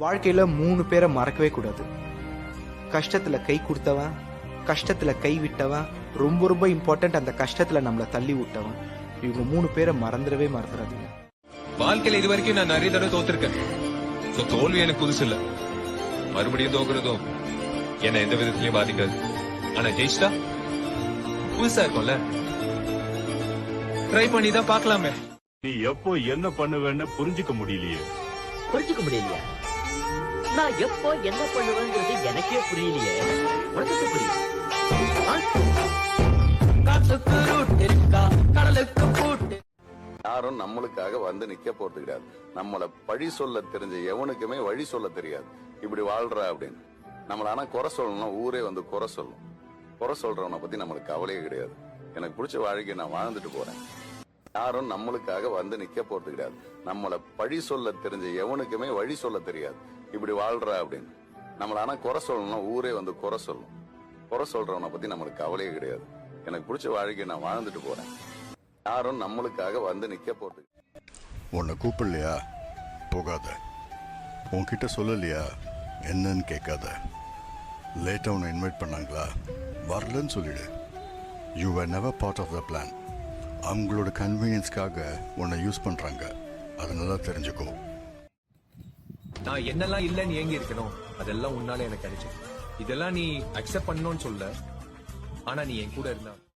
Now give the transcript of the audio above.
வாழ்க்கையில மூணு பேரை மறக்கவே கூடாது. கஷ்டத்துல கை கொடுத்தவன் கஷ்டத்துல கை விட்டவன் ரொம்ப ரொம்ப இம்பார்ட்டன்ட் அந்த கஷ்டத்துல நம்மளை தள்ளி விட்டவன். இவங்க மூணு பேரை மறந்துடவே மறந்துடாதீங்க. வாழ்க்கையில இது வரைக்கும் நான் நிறைய தடவை தோத்திருக்கேன். தோல்வி எனக்கு புதுசு இல்ல. மறுபடியும் தோக்குறதும் என்ன எந்த விதத்திலயும் பாதிக்காது. ஆனா ஜெயிச்சிட்டா? புதுசா இருக்கும்ல. ட்ரை பண்ணி தான் பார்க்கலாமே. நீ எப்போ என்ன பண்ணுவேன்னு புரிஞ்சுக்க முடியலையே. புரிஞ்சுக்க முடியலையா. நான் எப்போ என்ன பண்ணுவேங்கிறது எனக்கே புரியலையே. உனக்கு புரியும்? காட்டுக்கு கடலுக்கு பூட்டு யாரும் நம்மளுக்காக வந்து நிக்க போறது கிடையாது. நம்மள பழி சொல்ல தெரிஞ்ச எவனுக்குமே வழி சொல்ல தெரியாது. இப்படி வாழ்ற அப்படின்னு. நம்மள ஆனா குறை சொல்லணும் ஊரே வந்து குறை சொல்லும். குறை சொல்றவனை பத்தி நம்மளுக்கு கவலையே கிடையாது. எனக்கு பிடிச்ச வாழ்க்கையை நான் வாழ்ந்துட்டு போறேன். யாரும் நம்மளுக்காக வந்து நிக்க போறது கிடையாது. நம்மள பழி சொல்ல தெரிஞ்ச எவனுக்குமே வழி சொல்ல தெரியாது. இப்படி வாழ்ற அப்படின்னு. நம்மள ஆனா குறை சொல்லணும்னா ஊரே வந்து குறை சொல்லும். குறை சொல்றவனை பத்தி நம்மளுக்கு கவலையே கிடையாது. எனக்கு பிடிச்ச வாழ்க்கையை நான் வாழ்ந்துட்டு போறேன். யாரும் நம்மளுக்காக வந்து நிக்க போறது உன்னை கூப்பிடலையா? போகாத. உன்கிட்ட சொல்லலையா? என்னன்னு கேட்காத. லேட்டாக உன்னை இன்வைட் பண்ணாங்களா? வரலன்னு சொல்லிடு. You were never part of the plan அவங்களோட கன்வீனியன்ஸ்க்காக உன்னை யூஸ் பண்ணுறாங்க அதை நல்லா தெரிஞ்சுக்கோ. நான் என்னெல்லாம் இல்லைன்னு ஏங்கி இருக்கணும் அதெல்லாம் உன்னால எனக்கு கிடைச்சது இதெல்லாம் நீ அக்செப்ட் பண்ணணும்னு சொல்ல ஆனா நீ என் கூட இருந்தா